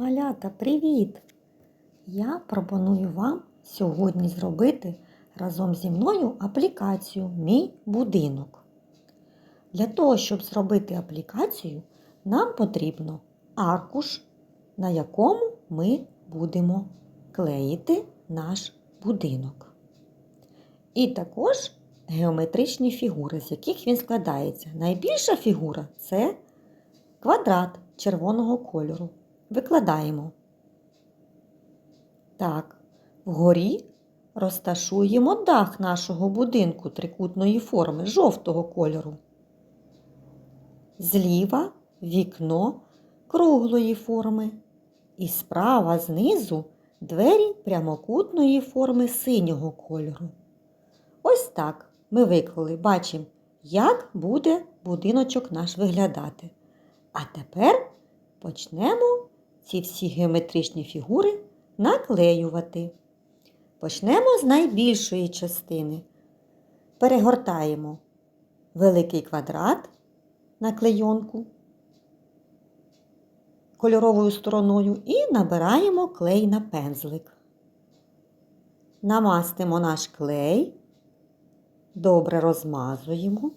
Малята, привіт! Я пропоную вам сьогодні зробити разом зі мною аплікацію Мій будинок. Для того, щоб зробити аплікацію, нам потрібно аркуш, на якому ми будемо клеїти наш будинок. І також геометричні фігури, з яких він складається. Найбільша фігура це квадрат червоного кольору. Викладаємо. Так, вгорі розташуємо дах нашого будинку трикутної форми жовтого кольору. Зліва вікно круглої форми. І справа знизу двері прямокутної форми синього кольору. Ось так ми виклали, бачимо, як буде будиночок наш виглядати. А тепер почнемо ці всі геометричні фігури наклеювати. Почнемо з найбільшої частини. Перегортаємо великий квадрат на клейонку кольоровою стороною і набираємо клей на пензлик. Намастимо наш клей, добре розмазуємо.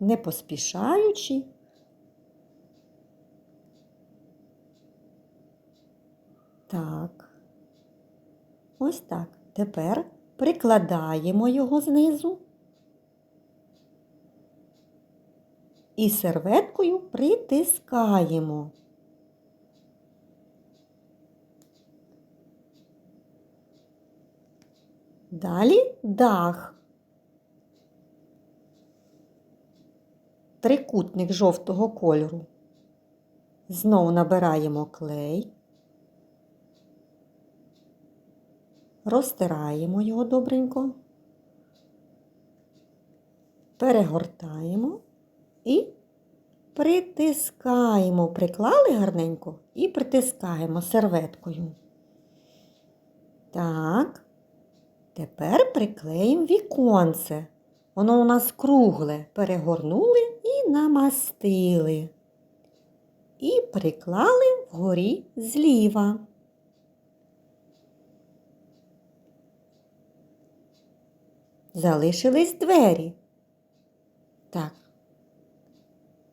Не поспішаючи. Так, ось так. Тепер прикладаємо його знизу і серветкою притискаємо. Далі дах. Трикутник жовтого кольору. Знову набираємо клей, розтираємо його добренько, перегортаємо і притискаємо, приклали гарненько і притискаємо серветкою. Так, тепер приклеїмо віконце. Воно у нас кругле, перегорнули і намастили. І приклали вгорі зліва. Залишились двері. Так,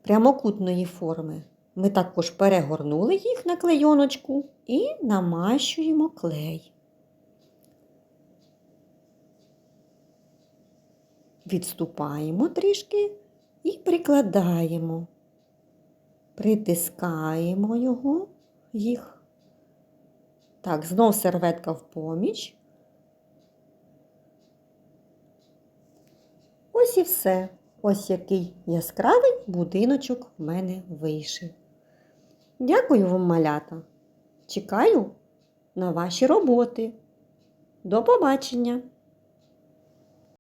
прямокутної форми. Ми також перегорнули їх на клейоночку і намащуємо клей. Відступаємо трішки і прикладаємо, притискаємо його, їх. Так, знов серветка в поміч. Ось і все. Ось який яскравий будиночок в мене вийшов. Дякую вам, малята. Чекаю на ваші роботи. До побачення!